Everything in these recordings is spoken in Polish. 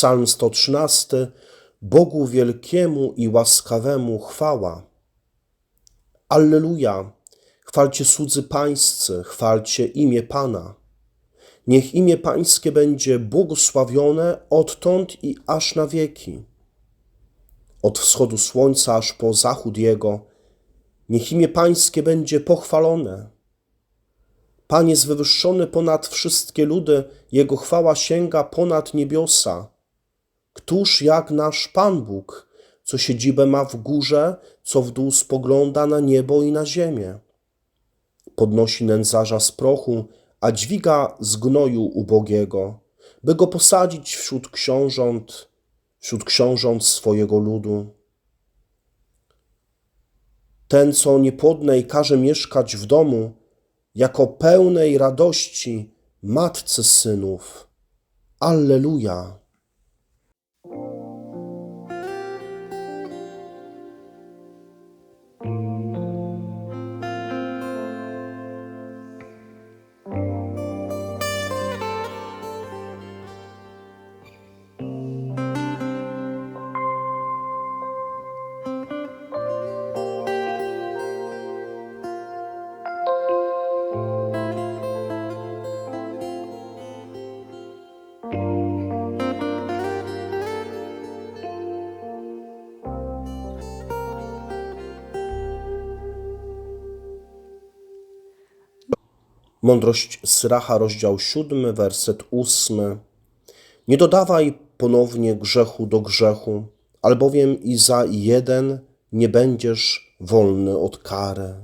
Psalm 113. Bogu wielkiemu i łaskawemu chwała. Alleluja! Chwalcie słudzy pańscy, chwalcie imię Pana. Niech imię Pańskie będzie błogosławione odtąd i aż na wieki. Od wschodu słońca aż po zachód jego, niech imię Pańskie będzie pochwalone. Pan jest wywyższony ponad wszystkie ludy, Jego chwała sięga ponad niebiosa. Któż jak nasz Pan Bóg, co siedzibę ma w górze, co w dół spogląda na niebo i na ziemię? Podnosi nędzarza z prochu, a dźwiga z gnoju ubogiego, by go posadzić wśród książąt, wśród książąt swojego ludu. Ten, co niepłodnej każe mieszkać w domu, jako pełnej radości matce synów. Alleluja. Mądrość Syracha, rozdział 7, werset 8. Nie dodawaj ponownie grzechu do grzechu, albowiem i za jeden nie będziesz wolny od kary.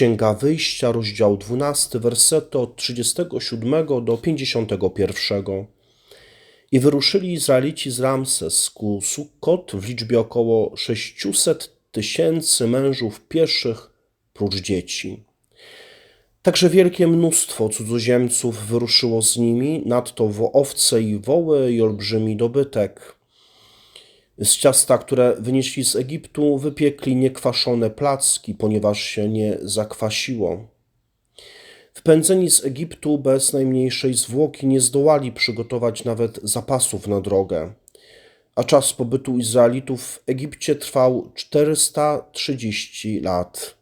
Księga Wyjścia, rozdział 12, wersety od 37 do 51. I wyruszyli Izraelici z Ramses ku Sukkot w liczbie około 600 tysięcy mężów pieszych, prócz dzieci. Także wielkie mnóstwo cudzoziemców wyruszyło z nimi, nadto owce i woły i olbrzymi dobytek. Z ciasta, które wynieśli z Egiptu, wypiekli niekwaszone placki, ponieważ się nie zakwasiło. Wpędzeni z Egiptu bez najmniejszej zwłoki nie zdołali przygotować nawet zapasów na drogę, a czas pobytu Izraelitów w Egipcie trwał 430 lat.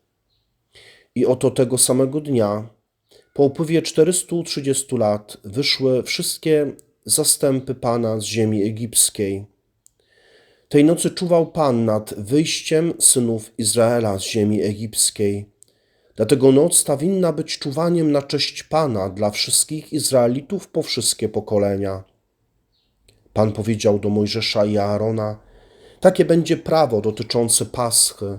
I oto tego samego dnia, po upływie 430 lat, wyszły wszystkie zastępy Pana z ziemi egipskiej. Tej nocy czuwał Pan nad wyjściem synów Izraela z ziemi egipskiej. Dlatego noc ta winna być czuwaniem na cześć Pana dla wszystkich Izraelitów po wszystkie pokolenia. Pan powiedział do Mojżesza i Aarona: Takie będzie prawo dotyczące Paschy.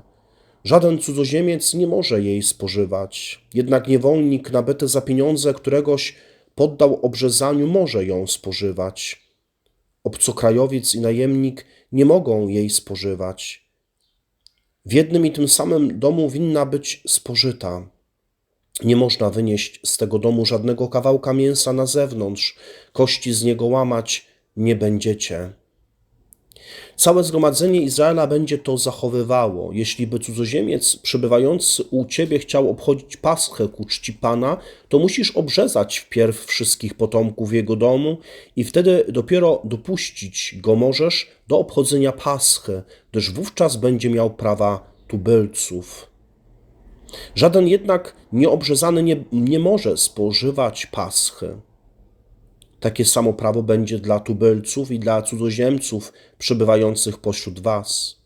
Żaden cudzoziemiec nie może jej spożywać, jednak niewolnik nabyty za pieniądze któregoś poddał obrzezaniu może ją spożywać. Obcokrajowiec i najemnik nie mogą jej spożywać. W jednym i tym samym domu winna być spożyta. Nie można wynieść z tego domu żadnego kawałka mięsa na zewnątrz, kości z niego łamać nie będziecie. Całe zgromadzenie Izraela będzie to zachowywało. Jeśli by cudzoziemiec przebywający u ciebie chciał obchodzić paschę ku czci Pana, to musisz obrzezać wpierw wszystkich potomków jego domu i wtedy dopiero dopuścić go możesz do obchodzenia paschy, gdyż wówczas będzie miał prawa tubylców. Żaden jednak nieobrzezany nie, nie może spożywać paschy. Takie samo prawo będzie dla tubylców i dla cudzoziemców przebywających pośród was.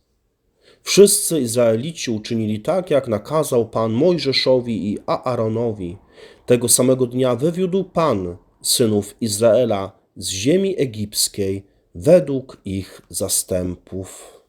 Wszyscy Izraelici uczynili tak, jak nakazał Pan Mojżeszowi i Aaronowi. Tego samego dnia wywiódł Pan synów Izraela z ziemi egipskiej według ich zastępów.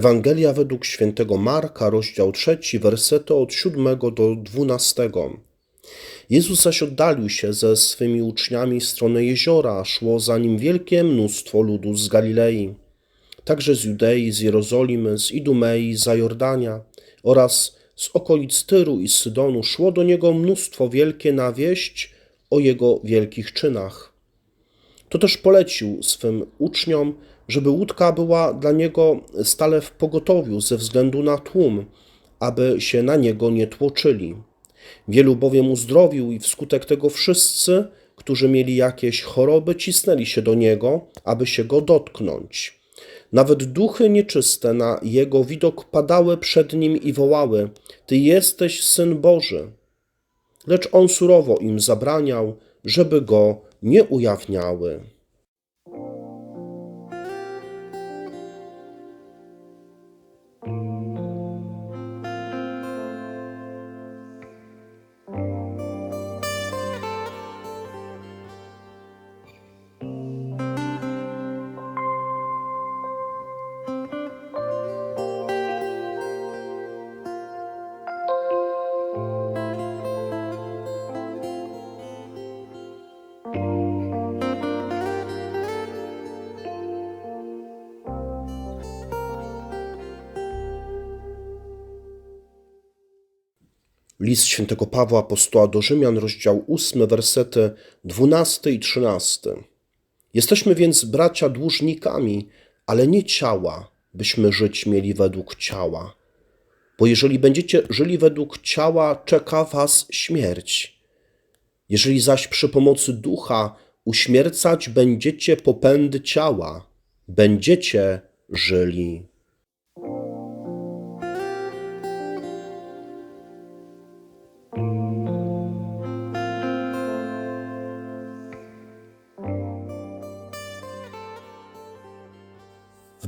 Ewangelia według świętego Marka, rozdział 3, wersety od 7 do 12. Jezus zaś oddalił się ze swymi uczniami w stronę jeziora, szło za nim wielkie mnóstwo ludu z Galilei, także z Judei, z Jerozolimy, z Idumei, z Zajordania oraz z okolic Tyru i Sydonu szło do niego mnóstwo wielkie na wieść o jego wielkich czynach. To też polecił swym uczniom, żeby łódka była dla niego stale w pogotowiu ze względu na tłum, aby się na niego nie tłoczyli. Wielu bowiem uzdrowił i wskutek tego wszyscy, którzy mieli jakieś choroby, cisnęli się do niego, aby się go dotknąć. Nawet duchy nieczyste na jego widok padały przed nim i wołały: Ty jesteś syn Boży. Lecz on surowo im zabraniał, żeby go nie ujawniały. List świętego Pawła Apostoła do Rzymian, rozdział 8, wersety 12 i 13. Jesteśmy więc, bracia, dłużnikami, ale nie ciała, byśmy żyć mieli według ciała. Bo jeżeli będziecie żyli według ciała, czeka was śmierć. Jeżeli zaś przy pomocy ducha uśmiercać będziecie popędy ciała, będziecie żyli.